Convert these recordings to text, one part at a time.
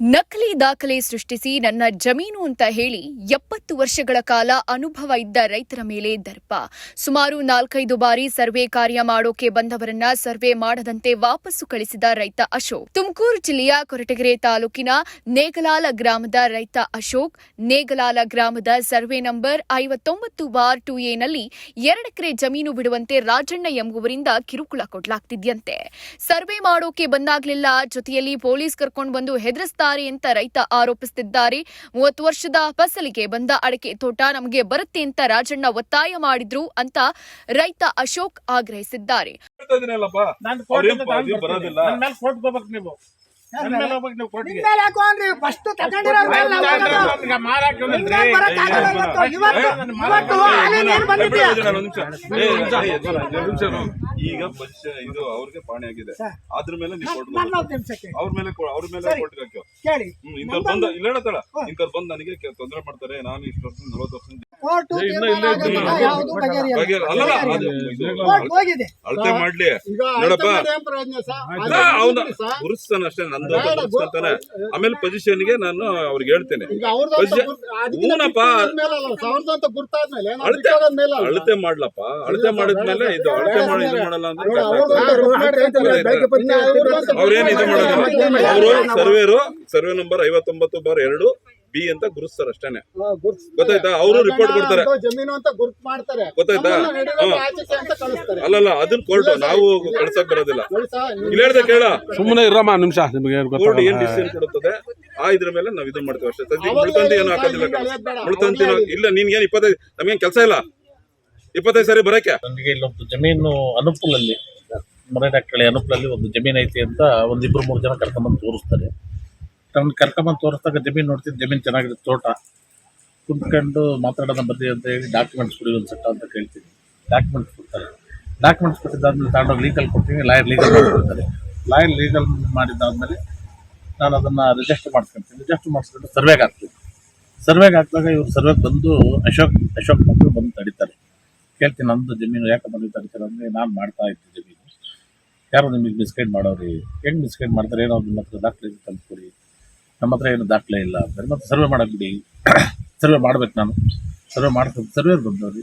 નકલી ದಾಖಲೆ ಸೃಷ್ಟಿಸಿ ನನ್ನ ಜಮೀನು ಅಂತ ಹೇಳಿ ಎಪ್ಪತ್ತು ವರ್ಷಗಳ ಕಾಲ ಅನುಭವ ಇದ್ದ ರೈತರ ಮೇಲೆ ದರ್ಪ. ಸುಮಾರು ನಾಲ್ಕೈದು ಬಾರಿ ಸರ್ವೆ ಕಾರ್ಯ ಮಾಡೋಕೆ ಬಂದವರನ್ನ ಸರ್ವೆ ಮಾಡದಂತೆ ವಾಪಸ್ಸು ಕಳಿಸಿದ ರೈತ ಅಶೋಕ್. ತುಮಕೂರು ಜಿಲ್ಲೆಯ ಕೊರಟಗೆರೆ ತಾಲೂಕಿನ ನೇಗಲಾಲ ಗ್ರಾಮದ ರೈತ ಅಶೋಕ್, ನೇಗಲಾಲ ಗ್ರಾಮದ ಸರ್ವೆ ನಂಬರ್ ಐವತ್ತೊಂಬತ್ತು ಬಾರ್ ಟು ಎನಲ್ಲಿ ಎರಡೆಕರೆ ಜಮೀನು ಬಿಡುವಂತೆ ರಾಜಣ್ಣ ಎಂಬುವರಿಂದ ಕಿರುಕುಳ ಕೊಡಲಾಗ್ತಿದ್ಯಂತೆ. ಸರ್ವೆ ಮಾಡೋಕೆ ಬಂದಾಗ್ಲಿಲ್ಲ ಜೊತೆಯಲ್ಲಿ ಪೊಲೀಸ್ ಕರ್ಕೊಂಡು ಬಂದು ಹೆದರಿಸ್ತಾರೆ ಅಂತ ರೈತ ಆರೋಪಿಸುತ್ತಿದ್ದಾರೆ ಮೂವತ್ತು ವರ್ಷದ ಫಸಲಿಗೆ ಬಂದ ಅಡಕೆ ತೋಟ ನಮಗೆ ಬರುತ್ತೆ ಅಂತ ರಾಜಣ್ಣ ಒತ್ತಾಯ ಮಾಡಿದ್ರು ಅಂತ ರೈತ ಅಶೋಕ್ ಆಗ್ರಹಿಸಿದ್ದಾರೆ. ಫಸ್ಟ್ ತಗೊಂಡಿರೋ. ಈಗ ಇದು ಅವ್ರಿಗೆ ಪಾಣಿ ಆಗಿದೆ. ಅದ್ರ ಮೇಲೆ ಅವ್ರ ಮೇಲೆ ಅವ್ರ ಮೇಲೆ ಕೇಳಿ. ಇಂಥವ್ರು ಬಂದ ಇಲ್ಲ ಹೇಳತ್ತಳ ಇಂಥವ್ರು ಬಂದು ನನಗೆ ತೊಂದರೆ ತೊಂದ್ರೆ ಮಾಡ್ತಾರೆ. ನಾನು ಇಷ್ಟು ವರ್ಷ ನಲವತ್ತು ವರ್ಷ ಕೋರ್ಟು ಯಾವ್ದು ಕೋರ್ಟ್ ಹೋಗಿದೆ. ಅಳತೆ ಮಾಡ್ಲಿ. ನೋಡಪ್ಪ. ಗುರುಸ್ತಾನ ಅಷ್ಟೇ ನಂದು ಗುರುಸ್ತಾನೆ ಆಮೇಲೆ ಪೊಸಿಷನ್ಗೆ ನಾನು ಅವ್ರಿಗೆ ಹೇಳ್ತೇನೆ. ಅಳತೆ ಅಳತೆ ಮಾಡ್ಲಪ್ಪ. ಅಳತೆ ಮಾಡಿದ್ಮೇಲೆ ಇದು ಅಳತೆ ಮಾಡಿ ಇದು ಮಾಡಲ್ಲ ಅಂದ್ರೆ ಅವ್ರೇನ್ ಇದು ಮಾಡಲ್ಲ. ಅವರು ಸರ್ವೇರು ಸರ್ವೆ ನಂಬರ್ ಐವತ್ತೊಂಬತ್ತು ಬಾರ್ ಎರಡು. ಬಿ ಅಂತ ಗುರುಸ್ತಾರೆ ಅಷ್ಟೇನೆ. ಗೊತ್ತಾಯ್ತಾ? ಅವರು ರಿಪೋರ್ಟ್ ಕೊಡ್ತಾರೆ. ಜಮೀನು ಅಂತ ಗುರ್ತು ಮಾಡ್ತಾರೆ. ಗೊತ್ತಾಯ್ತಾ? ಅಲ್ಲಲ್ಲ ಅದನ್ನ ಕೋರ್ಟ್ ನಾವು ಕಳ್ಸಕ್ ಬರೋದಿಲ್ಲ. ಇಲ್ಲ. ಹೇಳ್ದೆ ಕೇಳ. ಸುಮ್ಮನೆ ಇರಮ್ಮ ನಿಮಿಷ. ನಿಮಗೆ ಕೋರ್ಟ್ ಏನ್ ಡಿಸಿಷನ್ ಕೊಡುತ್ತದೆ? ಆ ಇದ್ರ ಮೇಲೆ ನಾವ್ ಇದನ್ನ ಮಾಡ್ತೀವಿ ಅಷ್ಟೇ. ಮುಳ್ತಂತಿ ಏನು ಹಾಕೋದಿಲ್ಲ. ಮುಳ್ತಂತಿ ಇಲ್ಲ ನಿನ್ಗೇನ್ ಇಪ್ಪತ್ತೈದು ನಮ್ಗೆ ಕೆಲಸ ಇಲ್ಲ? ಇಪ್ಪತ್ತೈದು ಸರಿ ಬರಕ್ಕೆ ನಮ್ಗೆ ಇಲ್ಲೊಂದು ಜಮೀನು ಅನುಕೂಲಲ್ಲಿ ಡಾಕ್ಟರ್ ಅನುಕೂಲಲ್ಲಿ ಒಂದು ಜಮೀನು ಐತಿ ಅಂತ ಒಂದಿಬ್ರು ಮೂರು ಜನ ಕರ್ಕೊಂಡ್ಬಂದು ತೋರಿಸ್ತಾರೆ. ನನ್ನ ಕರ್ಕೊಂಬಂದು ತೋರಿಸ್ದಾಗ ಜಮೀನು ನೋಡ್ತೀನಿ ಜಮೀನು ಚೆನ್ನಾಗಿದೆ, ತೋಟ. ಕುಂತ್ಕೊಂಡು ಮಾತಾಡೋಣ ಬರ್ರಿ ಅಂತ ಹೇಳಿ ಡಾಕ್ಯುಮೆಂಟ್ಸ್ ಕೊಡಿ ಒಂದು ಸೆಟ್ ಅಂತ ಕೇಳ್ತೀನಿ. ಡಾಕ್ಯುಮೆಂಟ್ಸ್ ಕೊಡ್ತಾರೆ. ಡಾಕ್ಯುಮೆಂಟ್ಸ್ ಕೊಟ್ಟಿದ್ದಾದ್ಮೇಲೆ ತಗೊಂಡೋಗಿ ಲೀಗಲ್ ಕೊಡ್ತೀನಿ ಲಾಯರ್ ಲೀಗಲ್ ಮಾಡಿಕೊಡ್ತಾರೆ ಲಾಯರ್ ಲೀಗಲ್ ಮಾಡಿದ್ದಾದ್ಮೇಲೆ ನಾನು ಅದನ್ನು ರಿಜಿಸ್ಟರ್ ಮಾಡ್ಕೊತೀನಿ. ರಿಜಿಸ್ಟರ್ ಮಾಡಿಸ್ಕೊಂಡು ಸರ್ವೆಗೆ ಹಾಕ್ತೀನಿ. ಸರ್ವೆಗೆ ಹಾಕಿದಾಗ ಇವರು ಸರ್ವೆಗೆ ಬಂದು ಅಶೋಕ್ ಅಶೋಕ್ ಮಕ್ಕಳು ಬಂದು ತಡೀತಾರೆ. ಕೇಳ್ತೀನಿ ನಮ್ಮದು ಜಮೀನು ಯಾಕೆ ಬಂದು ತಡೀತಾರೆ ಅಂದರೆ ನಾನು ಮಾಡ್ತಾ ಇದ್ದೀನಿ ಜಮೀನು. ಯಾರು ನಿಮಗೆ ಮಿಸ್ಗೈಡ್ ಮಾಡೋರಿ. ಹೆಂಗೆ ಮಿಸ್ಗೈಡ್ ಮಾಡ್ತಾರೆ? ಏನೋ ನಿಮ್ಮ ಹತ್ರ ತಂದ್ಕೊಡಿ ನಮ್ಮ ಹತ್ರ ಏನು ದಾಖಲೆ ಇಲ್ಲ ಅಂತಾರೆ ಮತ್ತು ಸರ್ವೆ ಮಾಡಕ್ಕೆ ಬಿಡಿ ಸರ್ವೆ ಮಾಡ್ಬೇಕು ನಾನು. ಸರ್ವೆ ಮಾಡ್ತಾರೆ ಸರ್ವೆ ಬಂದವ್ರಿ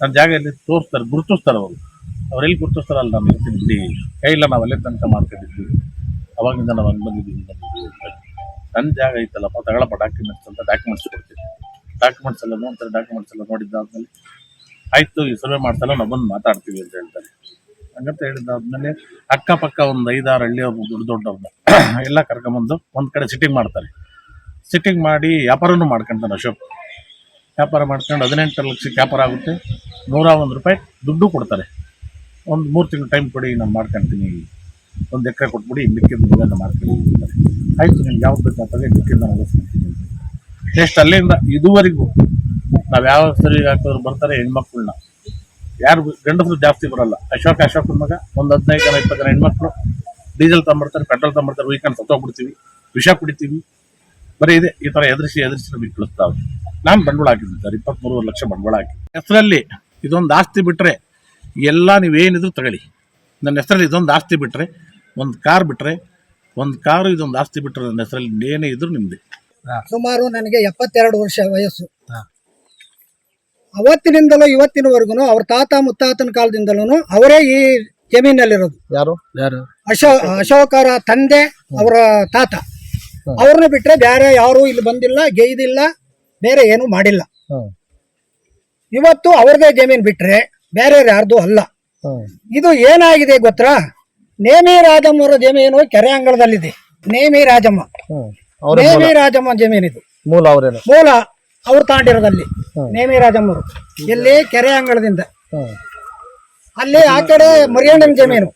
ನನ್ನ ಜಾಗ ಎಲ್ಲಿ ತೋರಿಸ್ತಾರೆ, ಗುರುತಿಸ್ತಾರೆ ಅವರು. ಅವ್ರು ಎಲ್ಲಿ ಅಲ್ಲಿ ನಾನು ಬಿಡಿ. ಏ, ಇಲ್ಲ ನಾವು ಅಲ್ಲೇ ತನಕ ಮಾಡ್ಕೊಂಡಿದ್ವಿ ಅವಾಗಿಂದ ನಾವು ಹಂಗೆ ಬಂದಿದ್ದೀವಿ. ನನ್ನ ಜಾಗ ಐತಲ್ಲಪ್ಪ, ತಗೊಳಪ್ಪ ಡಾಕ್ಯುಮೆಂಟ್ಸ್ ಅಂತ ಡಾಕ್ಯುಮೆಂಟ್ಸ್ ಕೊಡ್ತೀನಿ. ಡಾಕ್ಯುಮೆಂಟ್ಸ್ ಎಲ್ಲ ನೋಡ್ತಾರೆ ಡಾಕ್ಯುಮೆಂಟ್ಸ್ ಎಲ್ಲ ನೋಡಿದ್ದಾದ್ಮೇಲೆ ಆಯಿತು, ಈ ಸರ್ವೆ ಮಾಡ್ತಲ್ಲ ನಾವು ಬಂದು ಮಾತಾಡ್ತೀವಿ ಅಂತ ಹೇಳ್ತಾರೆ. ಹಂಗಂತ ಹೇಳಿದ್ದಾದ್ಮೇಲೆ ಅಕ್ಕಪಕ್ಕ ಒಂದು ಐದಾರು ಹಳ್ಳಿಯವ್ರು ದೊಡ್ಡ ದೊಡ್ಡವ್ರನ್ನ ಎಲ್ಲ ಕರ್ಕೊಂಬಂದು ಒಂದು ಕಡೆ ಸಿಟ್ಟಿಂಗ್ ಮಾಡ್ತಾರೆ. ಸಿಟ್ಟಿಂಗ್ ಮಾಡಿ ವ್ಯಾಪಾರನೂ ಮಾಡ್ಕೊಂತಾನೆ ಅಶೋಕ್. ವ್ಯಾಪಾರ ಮಾಡ್ಕೊಂಡು ಹದಿನೆಂಟು ಲಕ್ಷಕ್ಕೆ ವ್ಯಾಪಾರ ಆಗುತ್ತೆ. ನೂರ ಒಂದು ರೂಪಾಯಿ ದುಡ್ಡು ಕೊಡ್ತಾರೆ. ಒಂದು ಮೂರು ತಿಂಗಳು ಟೈಮ್ ಕೊಡಿ, ನಾನು ಮಾಡ್ಕೊಳ್ತೀನಿ ಒಂದು ಎಕರೆ ಕೊಟ್ಬಿಡಿ, ಮಿಕ್ಕಿದ ನೀವೆಲ್ಲ ಮಾಡ್ತೀನಿ ಆಯಿತು ನಿಮ್ಗೆ ಯಾವ್ದು ಬೇಕಾಗ್ತದೆ ಮಿಕ್ಕಿದ ನಾನು ನೆಕ್ಸ್ಟ್ ಅಲ್ಲಿಂದ ಇದುವರೆಗೂ ನಾವು ಯಾವ ಸರಿ ಹಾಕಿದ್ರು ಬರ್ತಾರೆ ಹೆಣ್ಮಕ್ಳನ್ನ. ಯಾರು ಗಂಡಸರು ಜಾಸ್ತಿ ಬರಲ್ಲ. ಅಶೋಕ್ ಅಶೋಕ್ ಮಗ, ಒಂದು ಹದಿನೈದು ಜನ ಇಪ್ಪತ್ತು ಜನ ಹೆಣ್ಮಕ್ಳು. ಡೀಸೆಲ್ ತಗೊಂಬರ್ತಾರೆ ಪೆಟ್ರೋಲ್ ತಗೊಂಬರ್ತಾರೆ ವೆಹಿಕಲ್ ಸತ್ತೋಗ್ಬಿಡ್ತೀವಿ ವಿಷ ಕುಡಿತೀವಿ. ಬರೀ ಇದೆ ಈ ಥರ ಎದುರಿಸಿ ಎದುರಿಸಿ ನಮಗೆ ಕಳಿಸ್ತಾವೆ ನಾನು ಬಂಡವಾಳ ಹಾಕಿದ್ದೀನಿ ಸರ್ ಇಪ್ಪತ್ತ್ಮೂರು ಲಕ್ಷ ಬಂಡವಾಳ ಹಾಕಿ ಹೆಸರಲ್ಲಿ ಇದೊಂದು ಆಸ್ತಿ ಬಿಟ್ಟರೆ ಎಲ್ಲ ನೀವೇನಿದ್ರು ತಗೊಳ್ಳಿ. ನನ್ನ ಹೆಸರಲ್ಲಿ ಇದೊಂದು ಆಸ್ತಿ ಬಿಟ್ಟರೆ ಒಂದು ಕಾರ್ ಬಿಟ್ಟರೆ ಒಂದು ಕಾರು ಇದೊಂದು ಆಸ್ತಿ ಬಿಟ್ಟರೆ ನನ್ನ ಹೆಸರಲ್ಲಿ ಏನೇ ಇದ್ರು ನಿಮ್ಮದೇ ಸುಮಾರು ನನಗೆ ಎಪ್ಪತ್ತೆರಡು ವರ್ಷ ವಯಸ್ಸು. ಅವತ್ತಿನಿಂದಲೂ ಇವತ್ತಿನವರೆಗೂ ಅವ್ರ ತಾತ ಮುತ್ತಾತನ ಕಾಲದಿಂದಲೂ ಅವರೇ ಈ ಜಮೀನಲ್ಲಿರೋದು. ಯಾರು? ಅಶೋ ಅಶೋಕರ ತಂದೆ ಅವರ ತಾತ. ಅವ್ರನ್ನ ಬಿಟ್ರೆ ಬೇರೆ ಯಾರು ಇಲ್ಲಿ ಬಂದಿಲ್ಲ ಗೈದಿಲ್ಲ ಬೇರೆ ಏನು ಮಾಡಿಲ್ಲ. ಇವತ್ತು ಅವ್ರದೇ ಜಮೀನ್ ಬಿಟ್ರೆ ಬೇರೆ ಯಾರ್ದು ಅಲ್ಲ. ಇದು ಏನಾಗಿದೆ ಗೊತ್ತಾ? ನೇಮಿ ರಾಜಮ್ಮರ ಜಮೀನು ಕೆರೆ ಅಂಗಳದಲ್ಲಿದೆ. ನೇಮಿ ರಾಜಮ್ಮ. ನೇಮಿ ರಾಜಮ್ಮ ಇದು. ಮೂಲ ಅವರೇನು? ಮೂಲ ಅವ್ರು ತಾಂಡಿರೋದಲ್ಲಿ. ನೇಮಿ ರಾಜಮ್ಮರು ಎಲ್ಲಿ? ಕೆರೆ ಅಂಗಳದಿಂದ. ಅಲ್ಲಿ ಆ ಕಡೆ ಮರಿಯಣ್ಣನ ಜಮೀನು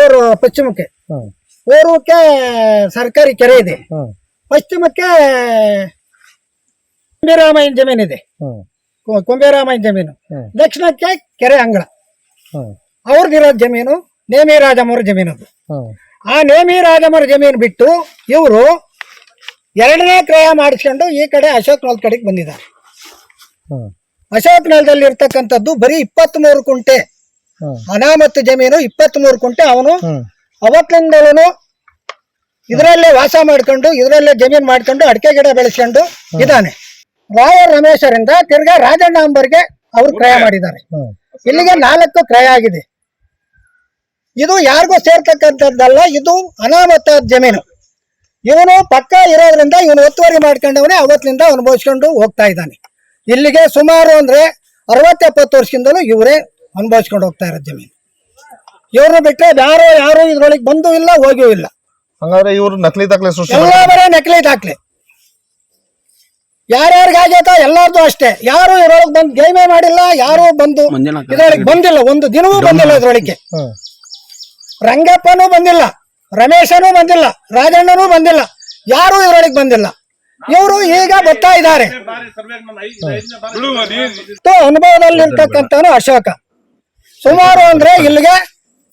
ಊರು ಪಶ್ಚಿಮಕ್ಕೆ. ಪೂರ್ವಕ್ಕೆ ಸರ್ಕಾರಿ ಕೆರೆ ಇದೆ. ಪಶ್ಚಿಮಕ್ಕೆ ಕುಂಬಿರಾಮಯ್ಯನ ಜಮೀನಿದೆ ಇದೆ. ಕುಂಬಿರಾಮಯ್ಯನ ಜಮೀನು. ದಕ್ಷಿಣಕ್ಕೆ ಕೆರೆ ಅಂಗಳ. ಅವ್ರದ್ದಿರೋ ಜಮೀನು ನೇಮಿ ರಾಜಮ್ಮರ ಜಮೀನು ಅದು ಆ ನೇಮಿ ರಾಜಮ್ಮರ ಜಮೀನು ಬಿಟ್ಟು ಇವರು ಎರಡನೇ ಕ್ರಯ ಮಾಡಿಸ್ಕೊಂಡು ಈ ಕಡೆ ಅಶೋಕ್ ನಾಲ್ ಕಡೆಗೆ ಬಂದಿದ್ದಾರೆ. ಅಶೋಕ್ ನೆಲದಲ್ಲಿ ಇರ್ತಕ್ಕಂಥದ್ದು ಬರೀ ಇಪ್ಪತ್ತ್ ಮೂರು ಕುಂಟೆ ಅನಾಮತ್ತು ಜಮೀನು ಇಪ್ಪತ್ತ್ ಮೂರು ಕುಂಟೆ. ಅವನು ಅವತ್ತಿನಿಂದಲೂ ಇದರಲ್ಲೇ ವಾಸ ಮಾಡ್ಕೊಂಡು ಇದರಲ್ಲೇ ಜಮೀನ್ ಮಾಡ್ಕೊಂಡು ಅಡಿಕೆ ಗಿಡ ಬೆಳೆಸ್ಕೊಂಡು ಇದ್ದಾನೆ. ರಾಯ ರಮೇಶರಿಂದ ತಿರ್ಗಾ ರಾಜಣ್ಣ ಅಂಬರ್ಗೆ ಅವರು ಕ್ರಯ ಮಾಡಿದ್ದಾರೆ. ಇಲ್ಲಿಗೆ ನಾಲ್ಕು ಕ್ರಯ ಆಗಿದೆ. ಇದು ಯಾರಿಗೂ ಸೇರ್ತಕ್ಕಂಥದ್ದಲ್ಲ ಇದು ಅನಾಮತ ಜಮೀನು. ಇವನು ಪಕ್ಕ ಇರೋದ್ರಿಂದ ಇವನು ಒತ್ತುವರಿ ಮಾಡ್ಕೊಂಡವನೇ ಅವತ್ತಿನಿಂದ ಅನುಭವಿಸ್ಕೊಂಡು ಹೋಗ್ತಾ ಇದ್ದಾನೆ. ಇಲ್ಲಿಗೆ ಸುಮಾರು ಅಂದ್ರೆ ಅರವತ್ತೆಪ್ಪತ್ತು ವರ್ಷದಿಂದಲೂ ಇವರೇ ಅನುಭವಿಸ್ಕೊಂಡು ಹೋಗ್ತಾ ಇರೋ ಜಮೀನು. ಇವ್ರನ್ನ ಬಿಟ್ಟರೆ ಯಾರೋ ಯಾರು ಇದ್ರೊಳಗೆ ಬಂದು ಇಲ್ಲ ಹೋಗಿಯೂ ಇಲ್ಲ. ಹಂಗಾದ್ರೆ ಇವರು ನಕಲಿ ದಾಖಲೆ ಸೃಷ್ಟಿ ಎಲ್ಲ ಬರೀ ನಕಲಿ ದಾಖಲೆ. ಯಾರ್ಯಾರಿಗಾಗೈತೋ ಎಲ್ಲಾರ್ದು ಅಷ್ಟೇ. ಯಾರು ಇದ್ರೊಳಗೆ ಬಂದು ಗೇಮೇ ಮಾಡಿಲ್ಲ ಯಾರು ಬಂದು ಇದ್ರೊಳಗೆ ಬಂದಿಲ್ಲ ಒಂದು ದಿನವೂ ಬಂದಿಲ್ಲ ಇದ್ರೊಳಗೆ. ರಂಗಪ್ಪನೂ ಬಂದಿಲ್ಲ ರಮೇಶನೂ ಬಂದಿಲ್ಲ ರಾಜಣ್ಣನೂ ಬಂದಿಲ್ಲ ಯಾರು ಇದ್ರೊಳಗೆ ಬಂದಿಲ್ಲ. ಇವರು ಈಗ ಬರ್ತಾ ಇದ್ದಾರೆ. ಅನುಭವದಲ್ಲಿ ಅನುಭವದಲ್ಲಿರ್ತಕ್ಕಂಥವನು ಅಶೋಕ. ಸುಮಾರು ಅಂದ್ರೆ ಇಲ್ಲಿಗೆ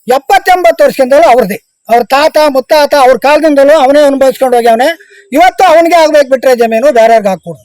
ಎಪ್ಪತ್ತೆಂಬತ್ತು ವರ್ಷದಿಂದಲೂ ಅವ್ರದ್ದೇ. ಅವ್ರ ತಾತ ಮುತ್ತಾತ ಅವ್ರ ಕಾಲದಿಂದಲೂ ಅವನೇ ಅನುಭವಿಸ್ಕೊಂಡು ಹೋಗ್ಯಾವನೆ. ಇವತ್ತು ಅವನಿಗೆ ಆಗ್ಬೇಕು ಬಿಟ್ರೆ ಜಮೀನು ಬೇರೆಯವ್ರಿಗೆ ಹಾಕ್ಕೊಡು